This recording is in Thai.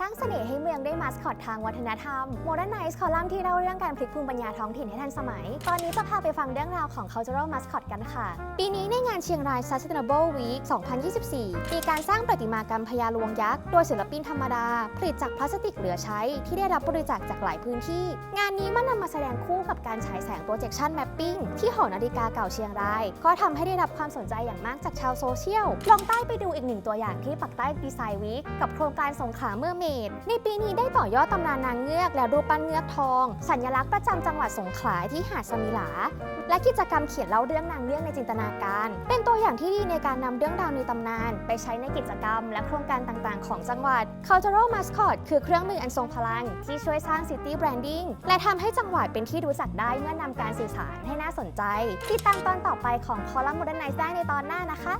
สร้างเสน่ห์ให้เมืองได้มาสคอตทางวัฒนธรรม Modernize คอลัมน์ที่เล่าเรื่องการพลิกภูมิปัญญาท้องถิ่นให้ทันสมัย ตอนนี้จะพาไปฟังเรื่องราวของ Cultural Mascot กันค่ะ ปีนี้ในงานเชียงราย Sustainable Week 2024 มีการสร้างประติมากรรมพญาลวงยักษ์ โดยศิลปินธรรมดา ผลิตจากพลาสติกเหลือใช้ ที่ได้รับบริจาคจากหลายพื้นที่ งานนี้มันนำมาแสดงคู่กับการฉายแสง projection mapping ที่หอนาฬิกาเก่าเชียงราย ก็ทำให้ได้รับความสนใจอย่างมากจากชาวโซเชียล ลองใต้ไปดูอีกหนึ่งตัวอย่างที่ปักใต้ดีไซน์วีคกับโครงการสงขาเมื่อเมดในปีนี้ได้ต่อยอดตำนานนางเงือกและรูปปั้นเงือกทอง สัญลักษณ์ประจำจังหวัดสงขลาที่หาดสมิลา และกิจกรรมเขียนเล่าเรื่องนางเงือกในจินตนาการ เป็นตัวอย่างที่ดีในการนำเรื่องราวในตำนาน ไปใช้ในกิจกรรม และโครงการต่างๆ ของจังหวัด Cultural Mascot คือเครื่องมืออันทรงพลัง ที่ช่วยสร้าง City Branding และทำให้จังหวัดเป็นที่รู้จักได้เมื่อนำการสื่อสารให้น่าสนใจ ติดตามตอนต่อไปของคอลัมน์ Modernize ได้ในตอนหน้านะคะ